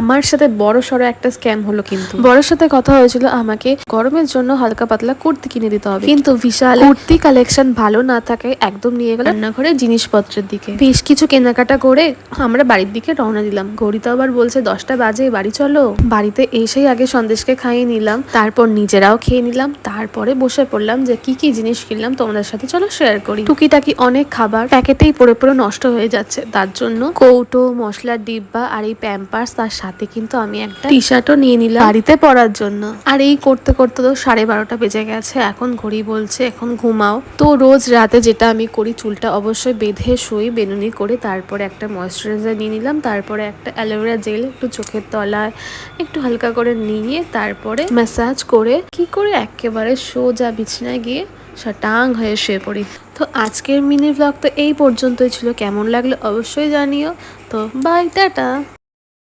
আমার সাথে বড় সড়ো একটা স্ক্যাম হলো কিন্তু। বড়র সাথে কথা হয়েছিল আমাকে গরমের জন্য হালকা পাতলা কুর্তি কিনে দিতে হবে। কিন্তু বিশাল কুর্তি কালেকশন ভালো না থাকায় একদম নিয়ে গেল রান্নাঘরে জিনিসপত্রের দিকে। বেশ কিছু কেনাকাটা করে আমরা বাড়ির দিকে রওনা দিলাম। ঘড়ি তো আবার বলছে দশটা বাজে বাড়ি চলো। বাড়িতে এসেই আগে সন্দেশকে খাইয়ে নিলাম তারপর নিজেরাও খেয়ে নিলাম তারপরে বসে পড়লাম যে কি কি জিনিস কিনলাম তোমাদের সাথে চলো শেয়ার করি। টুকিটাকি অনেক খাবার প্যাকেটেই পড়ে পড়ে নষ্ট হয়ে যাচ্ছে। তার জন্য কৌটো মশলার ডিব্বা আর এই প্যাম্পার্স তার সাথে কিন্তু আমি একটা টি শার্টও নিয়ে নিলাম। বাড়িতে পরার জন্য। আর এই করতে করতে তো সাড়ে বারোটা বেজে গেছে এখন ঘড়ি বলছে এখন ঘুমাও। তো রোজ রাতে যেটা আমি করি চুলটা অবশ্যই বেঁধে শুই বেনুনি করে তারপরে একটা ময়শ্চারাইজার নিয়ে নিলাম তারপরে একটা অ্যালোভেরা জেল একটু চোখের তলায় একটু হালকা করে নিয়ে তারপরে ম্যাসাজ করে কি করে একেবারে সোজা বিছনায় গিয়ে সটাং হয়ে শুয়ে পড়ি। তো আজকের মিনি ব্লগ তো এই পর্যন্তই ছিল। কেমন লাগল অবশ্যই জানিও। তো বাই টাটা।